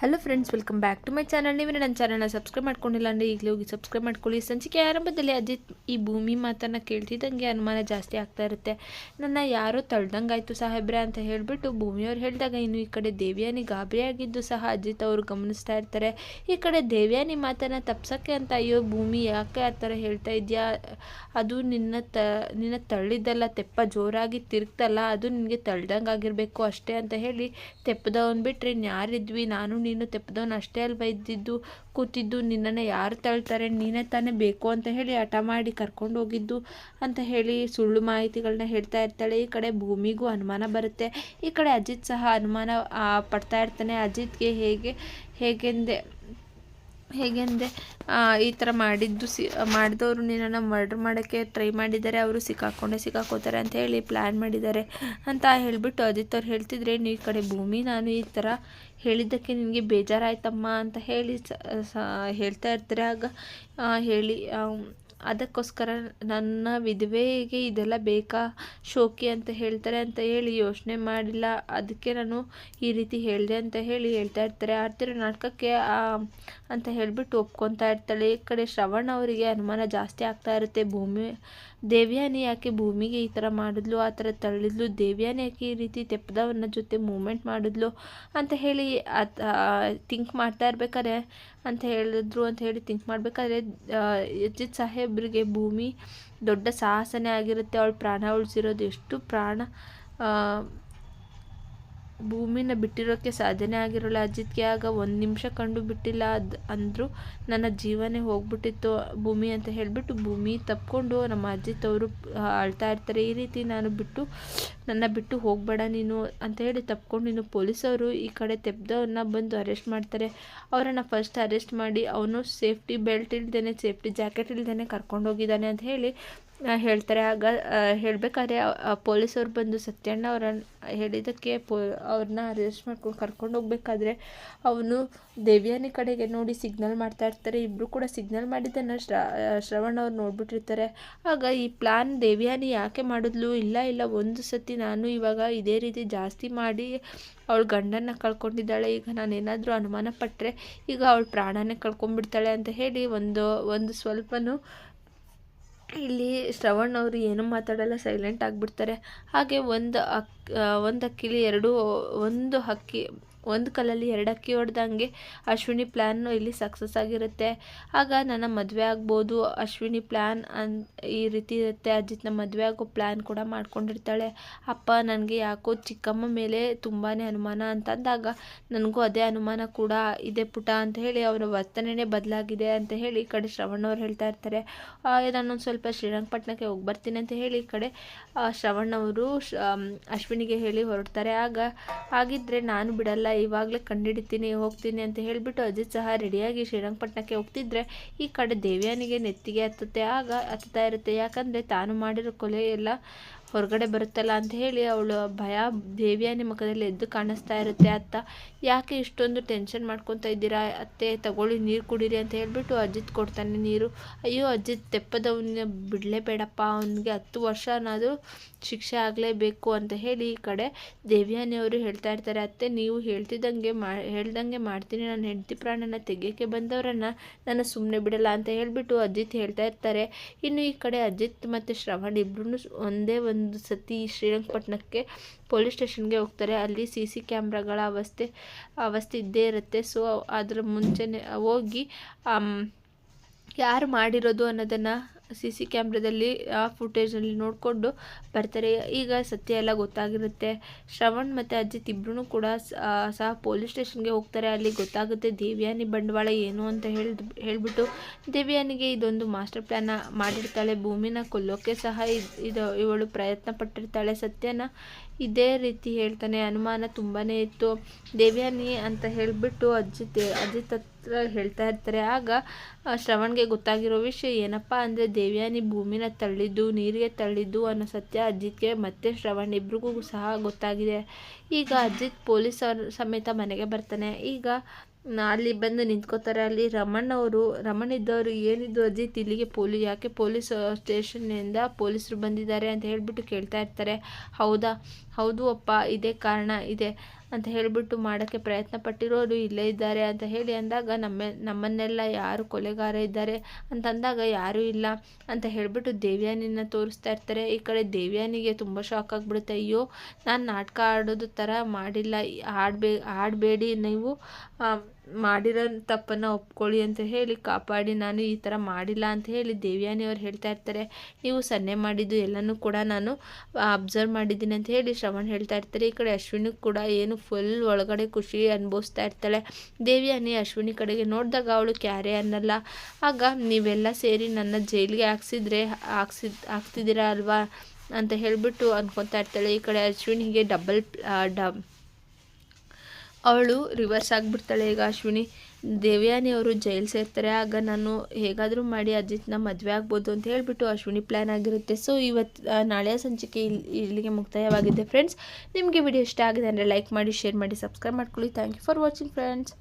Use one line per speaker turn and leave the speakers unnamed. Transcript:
Hello friends welcome back to my channel ನೀವು ನನ್ನ ಚಾನಲ್ನ ಸಬ್ಸ್ಕ್ರೈಬ್ ಮಾಡ್ಕೊಂಡಿಲ್ಲ ಅಂದರೆ ಈಗಲೇ ಹೋಗಿ ಸಬ್ಸ್ಕ್ರೈಬ್ ಮಾಡ್ಕೊಳ್ಳಿ. ಸಂಚಿಕೆ ಆರಂಭದಲ್ಲಿ ಅಜಿತ್ ಈ ಭೂಮಿ ಮಾತನ್ನು ಕೇಳ್ತಿದ್ದಂಗೆ ಅನುಮಾನ ಜಾಸ್ತಿ ಆಗ್ತಾ ಇರುತ್ತೆ. ನನ್ನ ಯಾರೋ ತಳ್ದಂಗಾಯ್ತು ಸಾಹೇಬ್ರೆ ಅಂತ ಹೇಳಿಬಿಟ್ಟು ಭೂಮಿಯವ್ರು ಹೇಳಿದಾಗ ಇನ್ನು ಈ ಕಡೆ ದೇವ್ಯಾನಿ ಗಾಬರಿಯಾಗಿದ್ದು ಸಹ ಅಜಿತ್ ಅವರು ಗಮನಿಸ್ತಾ ಇರ್ತಾರೆ. ಈ ಕಡೆ ದೇವ್ಯಾನಿ ಮಾತನ್ನು ತಪ್ಸೋಕ್ಕೆ ಅಂತ ಅಯ್ಯೋ ಭೂಮಿ ಯಾಕೆ ಆ ಥರ ಹೇಳ್ತಾ ಇದೆಯಾ? ಅದು ನಿನ್ನ ತ, ನಿನ್ನ ತಳ್ಳಿದ್ದಲ್ಲ, ತೆಪ್ಪ ಜೋರಾಗಿ ತಿರುಗ್ತಲ್ಲ, ಅದು ನಿನಗೆ ತಳ್ದಂಗೆ ಆಗಿರಬೇಕು ಅಷ್ಟೇ ಅಂತ ಹೇಳಿ ತೆಪ್ಪದವನ್ ಬಿಟ್ಟರೆ ಇನ್ಯಾರಿದ್ವಿ? ನಾನು ನೀನು ತೆಪ್ಪದವನು ಅಷ್ಟೇ ಅಲ್ಲಿ ಬೈದಿದ್ದು ಕೂತಿದ್ದು ನಿನ್ನನ್ನು ಯಾರು ತಳ್ತಾರೆ? ನೀನೇ ತಾನೇ ಬೇಕು ಅಂತ ಹೇಳಿ ಹಠ ಮಾಡಿ ಕರ್ಕೊಂಡು ಹೋಗಿದ್ದು ಅಂತ ಹೇಳಿ ಸುಳ್ಳು ಮಾಹಿತಿಗಳನ್ನ ಹೇಳ್ತಾ ಇರ್ತಾಳೆ. ಈ ಕಡೆ ಭೂಮಿಗೂ ಅನುಮಾನ ಬರುತ್ತೆ. ಈ ಕಡೆ ಅಜಿತ್ ಸಹ ಅನುಮಾನ ಪಡ್ತಾ ಇರ್ತಾನೆ. ಅಜಿತ್ಗೆ ಹೇಗೆ, ಹೇಗೆಂದೆ ಹೇಗೆಂದೆ ಈ ಥರ ಮಾಡಿದ್ದು ಸಿ, ಮಾಡಿದವರು ನಿನ್ನನ್ನು ಮರ್ಡ್ರ್ ಮಾಡೋಕ್ಕೆ ಟ್ರೈ ಮಾಡಿದ್ದಾರೆ, ಅವರು ಸಿಕ್ಕಾಕೊಂಡೆ ಸಿಕ್ಕಾಕೋತಾರೆ ಅಂತ ಹೇಳಿ ಪ್ಲ್ಯಾನ್ ಮಾಡಿದ್ದಾರೆ ಅಂತ ಹೇಳಿಬಿಟ್ಟು ಅಜಿತ್ ಅವ್ರು ಹೇಳ್ತಿದ್ರೆ, ನೀ ಕಡೆ ಭೂಮಿ, ನಾನು ಈ ಥರ ಹೇಳಿದ್ದಕ್ಕೆ ನಿನಗೆ ಬೇಜಾರಾಯ್ತಮ್ಮ ಅಂತ ಹೇಳಿ ಹೇಳ್ತಾ ಇರ್ತಾರೆ. ಆಗ ಹೇಳಿ ಅದಕ್ಕೋಸ್ಕರ ನನ್ನ ವಿಧವೆಗೆ ಇದೆಲ್ಲ ಬೇಕಾ? ಶೋಕಿ ಅಂತ ಹೇಳ್ತಾರೆ ಅಂತ ಹೇಳಿ ಯೋಚನೆ ಮಾಡಿಲ್ಲ. ಅದಕ್ಕೆ ನಾನು ಈ ರೀತಿ ಹೇಳಿದೆ ಅಂತ ಹೇಳಿ ಹೇಳ್ತಾ ಇರ್ತಾರೆ. ಆಡ್ತಿರೋ ನಾಟಕಕ್ಕೆ ಅಂತ ಹೇಳಿಬಿಟ್ಟು ಒಪ್ಕೊತಾ ಇರ್ತಾಳೆ. ಈ ಕಡೆ ಶ್ರವಣ್ ಅವರಿಗೆ ಅನುಮಾನ ಜಾಸ್ತಿ ಆಗ್ತಾ ಇರುತ್ತೆ. ಭೂಮಿ, ದೇವ್ಯಾನಿ ಯಾಕೆ ಭೂಮಿಗೆ ಈ ಥರ ಮಾಡಿದ್ಲು? ಆ ಥರ ತಳ್ಳಿದ್ಲು. ದೇವ್ಯಾನಿ ಯಾಕೆ ಈ ರೀತಿ ತೆಪ್ಪದವನ್ನ ಜೊತೆ ಮೂಮೆಂಟ್ ಮಾಡಿದ್ಲು? ಅಂತ ಹೇಳಿ ಥಿಂಕ್ ಮಾಡ್ತಾ ಇರ್ಬೇಕಾದ್ರೆ ಅಂತ ಹೇಳಿದ್ರು ಅಂತ ಹೇಳಿ ಥಿಂಕ್ ಮಾಡಬೇಕಾದ್ರೆ ಅಜಿತ್ ಸಾಹೇಬ್ರಿಗೆ ಭೂಮಿ ದೊಡ್ಡ ಸಾಹಸನೇ ಆಗಿರುತ್ತೆ. ಅವಳು ಪ್ರಾಣ ಉಳಿಸಿರೋದು ಎಷ್ಟು ಪ್ರಾಣ ಭೂಮಿನ ಬಿಟ್ಟಿರೋಕ್ಕೆ ಸಾಧ್ಯನೇ ಆಗಿರೋಲ್ಲ. ಅಜಿತ್ಗೆ ಆಗ ಒಂದು ನಿಮಿಷ ಕಂಡು ಬಿಟ್ಟಿಲ್ಲ ಅದು ಅಂದರೂ ನನ್ನ ಜೀವನೇ ಹೋಗ್ಬಿಟ್ಟಿತ್ತು ಭೂಮಿ ಅಂತ ಹೇಳಿಬಿಟ್ಟು ಭೂಮಿ ತಪ್ಕೊಂಡು ನಮ್ಮ ಅಜಿತ್ ಅವರು ಅಳ್ತಾ ಇರ್ತಾರೆ. ಈ ರೀತಿ ನಾನು ಬಿಟ್ಟು, ನನ್ನ ಬಿಟ್ಟು ಹೋಗಬೇಡ ನೀನು ಅಂತ ಹೇಳಿ ತಪ್ಕೊಂಡು ನೀನು ಪೊಲೀಸವರು ಈ ಕಡೆ ತೆಪ್ದವ್ರನ್ನ ಬಂದು ಅರೆಸ್ಟ್ ಮಾಡ್ತಾರೆ. ಅವರನ್ನು ಫಸ್ಟ್ ಅರೆಸ್ಟ್ ಮಾಡಿ ಅವನು ಸೇಫ್ಟಿ ಬೆಲ್ಟ್ ಇಲ್ದೇ ಸೇಫ್ಟಿ ಜಾಕೆಟ್ ಇಲ್ದೇ ಕರ್ಕೊಂಡು ಹೋಗಿದ್ದಾನೆ ಅಂತ ಹೇಳಿ ಹೇಳ್ತಾರೆ. ಆಗ ಹೇಳಬೇಕಾದ್ರೆ ಪೊಲೀಸವ್ರು ಬಂದು ಸತ್ಯಣ್ಣ ಅವರನ್ನು ಹೇಳಿದ್ದಕ್ಕೆ ಪೊ ಅವ್ರನ್ನ ಅರೆಸ್ಟ್ ಮಾಡ್ಕೊಂಡು ಕರ್ಕೊಂಡು ಹೋಗ್ಬೇಕಾದ್ರೆ ಅವನು ದೇವ್ಯಾನಿ ಕಡೆಗೆ ನೋಡಿ ಸಿಗ್ನಲ್ ಮಾಡ್ತಾ ಇರ್ತಾರೆ. ಇಬ್ಬರು ಕೂಡ ಸಿಗ್ನಲ್ ಮಾಡಿದ್ದನ್ನು ಶ್ರವಣ್ ಅವ್ರು ನೋಡ್ಬಿಟ್ಟಿರ್ತಾರೆ. ಆಗ ಈ ಪ್ಲ್ಯಾನ್ ದೇವ್ಯಾನಿ ಯಾಕೆ ಮಾಡಿದ್ಲು? ಇಲ್ಲ ಇಲ್ಲ, ಒಂದು ಸತಿ ನಾನು ಇವಾಗ ಇದೇ ರೀತಿ ಜಾಸ್ತಿ ಮಾಡಿ ಅವಳು ಗಂಡನ ಕಳ್ಕೊಂಡಿದ್ದಾಳೆ. ಈಗ ನಾನು ಏನಾದರೂ ಅನುಮಾನ ಪಟ್ಟರೆ ಈಗ ಅವಳು ಪ್ರಾಣನೇ ಕಳ್ಕೊಂಡ್ಬಿಡ್ತಾಳೆ ಅಂತ ಹೇಳಿ ಒಂದು ಒಂದು ಸ್ವಲ್ಪನೂ ಇಲ್ಲಿ ಶ್ರವಣ್ ಅವರು ಏನೂ ಮಾತಾಡಲ್ಲ ಸೈಲೆಂಟ್ ಆಗಿಬಿಡ್ತಾರೆ. ಹಾಗೆ ಒಂದು ಅಕ್ ಒಂದು ಅಕ್ಕಿಲಿ ಎರಡು, ಒಂದು ಹಕ್ಕಿ ಒಂದು ಕಲ್ಲಲ್ಲಿ ಎರಡಕ್ಕೆ ಹೊಡೆದಂಗೆ ಅಶ್ವಿನಿ ಪ್ಲ್ಯಾನ್ ಇಲ್ಲಿ ಸಕ್ಸಸ್ ಆಗಿರುತ್ತೆ. ಆಗ ನನ್ನ ಮದುವೆ ಆಗ್ಬೋದು. ಅಶ್ವಿನಿ ಪ್ಲ್ಯಾನ್ ಅನ್, ಈ ರೀತಿ ಇರುತ್ತೆ. ಅಜಿತ್ನ ಮದುವೆ ಆಗೋ ಪ್ಲ್ಯಾನ್ ಕೂಡ ಮಾಡ್ಕೊಂಡಿರ್ತಾಳೆ. ಅಪ್ಪ ನನಗೆ ಯಾಕೋ ಚಿಕ್ಕಮ್ಮ ಮೇಲೆ ತುಂಬಾ ಅನುಮಾನ ಅಂತಂದಾಗ, ನನಗೂ ಅದೇ ಅನುಮಾನ ಕೂಡ ಇದೆ ಪುಟ ಅಂತ ಹೇಳಿ ಅವರ ವರ್ತನೆನೇ ಬದಲಾಗಿದೆ ಅಂತ ಹೇಳಿ ಈ ಕಡೆ ಶ್ರವಣ್ಣವ್ರು ಹೇಳ್ತಾ ಇರ್ತಾರೆ. ನಾನೊಂದು ಸ್ವಲ್ಪ ಶ್ರೀರಂಗಪಟ್ಟಣಕ್ಕೆ ಹೋಗಿ ಬರ್ತೀನಿ ಅಂತ ಹೇಳಿ ಈ ಕಡೆ ಶ್ರವಣ್ಣವರು ಅಶ್ವಿನಿಗೆ ಹೇಳಿ ಹೊರಡ್ತಾರೆ. ಆಗ, ಹಾಗಿದ್ರೆ ನಾನು ಬಿಡಲ್ಲ ಇವಾಗಲೇ ಕಂಡುಹಿಡಿತೀನಿ ಹೋಗ್ತೀನಿ ಅಂತ ಹೇಳಿಬಿಟ್ಟು ಅಜಿತ್ ಸಹ ರೆಡಿಯಾಗಿ ಶ್ರೀರಂಗಪಟ್ಟಣಕ್ಕೆ ಹೋಗ್ತಿದ್ರೆ ಈ ಕಡೆ ದೇವ್ಯಾನಿಗೆ ನೆತ್ತಿಗೆ ಹತ್ತುತ್ತೆ. ಆಗ ಹತ್ತುತ್ತಾ ಇರುತ್ತೆ. ಯಾಕಂದರೆ ತಾನು ಮಾಡಿರೋ ಕೊಲೆ ಎಲ್ಲ ಹೊರಗಡೆ ಬರುತ್ತಲ್ಲ ಅಂತ ಹೇಳಿ ಅವಳು ಭಯ. ದೇವಿಯಾನಿ ಮುಖದಲ್ಲಿ ಎದ್ದು ಕಾಣಿಸ್ತಾ ಇರುತ್ತೆ ಅತ್ತ. ಯಾಕೆ ಇಷ್ಟೊಂದು ಟೆನ್ಷನ್ ಮಾಡ್ಕೊತಾ ಇದ್ದೀರಾ? ಅತ್ತೆ, ತಗೊಳ್ಳಿ, ನೀರು ಕುಡೀರಿ ಅಂತ ಹೇಳಿಬಿಟ್ಟು ಅಜಿತ್ ಕೊಡ್ತಾನೆ ನೀರು. ಅಯ್ಯೋ, ಅಜಿತ್ ತೆಪ್ಪದವನ್ನ ಬಿಡಲೇಬೇಡಪ್ಪ ಅವನಿಗೆ ಹತ್ತು ವರ್ಷನಾದರೂ ಶಿಕ್ಷೆ ಆಗಲೇಬೇಕು ಅಂತ ಹೇಳಿ ಈ ಕಡೆ ದೇವಿಯಾನಿಯವರು ಹೇಳ್ತಾ ಇರ್ತಾರೆ, ಅತ್ತೆ, ನೀವು ಹೇಳ್ತಿದ್ದಂಗೆ ಮಾ, ಹೇಳ್ದಂಗೆ ಮಾಡ್ತೀನಿ. ನನ್ನ ಹೆಂಡತಿ ಪ್ರಾಣನ ತೆಗೆಯೋಕ್ಕೆ ಬಂದವರನ್ನು ನಾನು ಸುಮ್ಮನೆ ಬಿಡಲ್ಲ ಅಂತ ಹೇಳಿಬಿಟ್ಟು ಅಜಿತ್ ಹೇಳ್ತಾ ಇರ್ತಾರೆ. ಇನ್ನು ಈ ಕಡೆ ಅಜಿತ್ ಮತ್ತು ಶ್ರವಣ್ ಇಬ್ಬರೂ ಒಂದೇ ಒಂದು ಒಂದು ಸತಿ ಶ್ರೀರಂಗಪಟ್ಟಣಕ್ಕೆ ಪೊಲೀಸ್ ಸ್ಟೇಷನ್ಗೆ ಹೋಗ್ತಾರೆ. ಅಲ್ಲಿ ಸಿ ಸಿ ಕ್ಯಾಮ್ರಾಗಳ ಅವಸ್ಥೆ ಅವಸ್ಥೆ ಇದ್ದೇ ಇರುತ್ತೆ. ಸೊ, ಅದರ ಮುಂಚೆನೇ ಹೋಗಿ ಯಾರು ಮಾಡಿರೋದು ಅನ್ನೋದನ್ನು ಸಿ ಸಿ ಕ್ಯಾಮ್ರಾದಲ್ಲಿ ಆ ಫುಟೇಜಲ್ಲಿ ನೋಡಿಕೊಂಡು ಬರ್ತಾರೆ. ಈಗ ಸತ್ಯ ಎಲ್ಲ ಗೊತ್ತಾಗಿರುತ್ತೆ. ಶ್ರವಣ್ ಮತ್ತು ಅಜಿತ್ ಇಬ್ಬರೂ ಕೂಡ ಸಹ ಪೊಲೀಸ್ ಸ್ಟೇಷನ್ಗೆ ಹೋಗ್ತಾರೆ. ಅಲ್ಲಿ ಗೊತ್ತಾಗುತ್ತೆ ದೇವ್ಯಾನಿ ಬಂಡವಾಳ ಏನು ಅಂತ ಹೇಳಿದ್, ಹೇಳಿಬಿಟ್ಟು ದೇವ್ಯಾನಿಗೆ ಇದೊಂದು ಮಾಸ್ಟರ್ ಪ್ಲ್ಯಾನ ಮಾಡಿರ್ತಾಳೆ. ಭೂಮಿನ ಕೊಲ್ಲೋಕ್ಕೆ ಸಹ ಇದು ಇವಳು ಪ್ರಯತ್ನ ಪಟ್ಟಿರ್ತಾಳೆ. ಸತ್ಯನ ಇದೇ ರೀತಿ ಹೇಳ್ತಾನೆ. ಅನುಮಾನ ತುಂಬಾ ಇತ್ತು. ದೇವ್ಯಾನಿ ಅಂತ ಹೇಳಿಬಿಟ್ಟು ಅಜಿತ್ ಅಜಿತ್ ಹತ್ರ ಹೇಳ್ತಾ ಇರ್ತಾರೆ. ಆಗ ಶ್ರವಣ್ಗೆ ಗೊತ್ತಾಗಿರೋ ವಿಷಯ ಏನಪ್ಪ ಅಂದರೆ ದೇವ್ಯಾನಿ ಭೂಮಿನ ತಳ್ಳಿದ್ದು, ನೀರಿಗೆ ತಳ್ಳಿದ್ದು ಅನ್ನೋ ಸತ್ಯ ಅಜಿತ್ಗೆ ಮತ್ತೆ ಶ್ರವಣ್ ಇಬ್ರಿಗೂ ಸಹ ಗೊತ್ತಾಗಿದೆ. ಈಗ ಅಜಿತ್ ಪೊಲೀಸ್ ಸಮೇತ ಮನೆಗೆ ಬರ್ತಾನೆ. ಈಗ ಅಲ್ಲಿ ಬಂದು ನಿಂತ್ಕೋತಾರೆ. ಅಲ್ಲಿ ರಮಣ್ಣವರು ರಮಣ್ ಇದ್ದವರು ಏನಿದ್ದು ಅಜಿತ್ ಇಲ್ಲಿಗೆ ಪೊಲೀಸ್ ಯಾಕೆ ಪೊಲೀಸ್ ಸ್ಟೇಷನ್ನಿಂದ ಪೊಲೀಸರು ಬಂದಿದ್ದಾರೆ ಅಂತ ಹೇಳಿಬಿಟ್ಟು ಕೇಳ್ತಾ ಇರ್ತಾರೆ. ಹೌದಾ? ಹೌದು ಅಪ್ಪ, ಇದೇ ಕಾರಣ, ಇದೆ. ಅಂತ ಹೇಳಿಬಿಟ್ಟು ಮಾಡೋಕ್ಕೆ ಪ್ರಯತ್ನ ಪಟ್ಟಿರೋರು ಇಲ್ಲೇ ಇದ್ದಾರೆ ಅಂತ ಹೇಳಿ ಅಂದಾಗ ನಮ್ಮ, ನಮ್ಮನ್ನೆಲ್ಲ ಯಾರು ಕೊಲೆಗಾರ ಇದ್ದಾರೆ ಅಂತಂದಾಗ ಯಾರೂ ಇಲ್ಲ ಅಂತ ಹೇಳಿಬಿಟ್ಟು ದೇವ್ಯಾನಿನ ತೋರಿಸ್ತಾ ಇರ್ತಾರೆ. ಈ ಕಡೆ ದೇವ್ಯಾನಿಗೆ ತುಂಬ ಶಾಕ್ ಆಗಿಬಿಡುತ್ತೆ. ಅಯ್ಯೋ, ನಾನು ನಾಟಕ ಆಡೋದು ಥರ ಮಾಡಿಲ್ಲ. ಆಡಬೇ, ಆಡಬೇಡಿ ನೀವು. ಮಾಡಿರೋ ತಪ್ಪನ್ನು ಒಪ್ಕೊಳ್ಳಿ ಅಂತ ಹೇಳಿ, ಕಾಪಾಡಿ, ನಾನು ಈ ಥರ ಮಾಡಿಲ್ಲ ಅಂತ ಹೇಳಿ ದೇವಿಯಾನಿ ಅವ್ರು ಹೇಳ್ತಾ ಇರ್ತಾರೆ. ನೀವು ಸನ್ನೆ ಮಾಡಿದ್ದು ಎಲ್ಲನೂ ಕೂಡ ನಾನು ಅಬ್ಸರ್ವ್ ಮಾಡಿದ್ದೀನಿ ಅಂತ ಹೇಳಿ ಶ್ರವಣ್ ಹೇಳ್ತಾ ಇರ್ತಾರೆ. ಈ ಕಡೆ ಅಶ್ವಿನಿ ಕೂಡ ಏನು ಫುಲ್ ಒಳಗಡೆ ಖುಷಿ ಅನುಭವಿಸ್ತಾ ಇರ್ತಾಳೆ. ದೇವ್ಯಾನಿ ಅಶ್ವಿನಿ ಕಡೆಗೆ ನೋಡಿದಾಗ ಅವಳು ಕ್ಯಾರೆ ಅನ್ನಲ್ಲ. ಆಗ ನೀವೆಲ್ಲ ಸೇರಿ ನನ್ನ ಜೈಲಿಗೆ ಹಾಕ್ಸಿದ್ರೆ ಹಾಕ್ಸಿದ್ ಹಾಕ್ತಿದ್ದೀರಾ ಅಲ್ವಾ ಅಂತ ಹೇಳಿಬಿಟ್ಟು ಅನ್ಕೊತಾ ಇರ್ತಾಳೆ. ಈ ಕಡೆ ಅಶ್ವಿನಿಗೆ ಡಬಲ್ ಡಬ್ ಅವಳು ರಿವರ್ಸ್ ಆಗಿಬಿಡ್ತಾಳೆ. ಈಗ ಅಶ್ವಿನಿ, ದೇವ್ಯಾನಿ ಅವರು ಜೈಲು ಸೇರ್ತಾರೆ. ಆಗ ನಾನು ಹೇಗಾದರೂ ಮಾಡಿ ಅಜಿತ್ನ ಮದುವೆ ಆಗ್ಬೋದು ಅಂತ ಹೇಳಿಬಿಟ್ಟು ಅಶ್ವಿನಿ ಪ್ಲ್ಯಾನ್ ಆಗಿರುತ್ತೆ. ಸೊ ಇವತ್ತು ನಾಳೆ ಸಂಚಿಕೆ ಇಲ್ಲಿ ಇಲ್ಲಿಗೆ ಮುಕ್ತಾಯವಾಗಿದೆ ಫ್ರೆಂಡ್ಸ್ ನಿಮಗೆ ವಿಡಿಯೋ ಇಷ್ಟ ಆಗಿದೆ ಅಂದರೆ ಲೈಕ್ ಮಾಡಿ ಶೇರ್ ಮಾಡಿ ಸಬ್ಸ್ಕ್ರೈಬ್ ಮಾಡ್ಕೊಳ್ಳಿ. Thank you for watching friends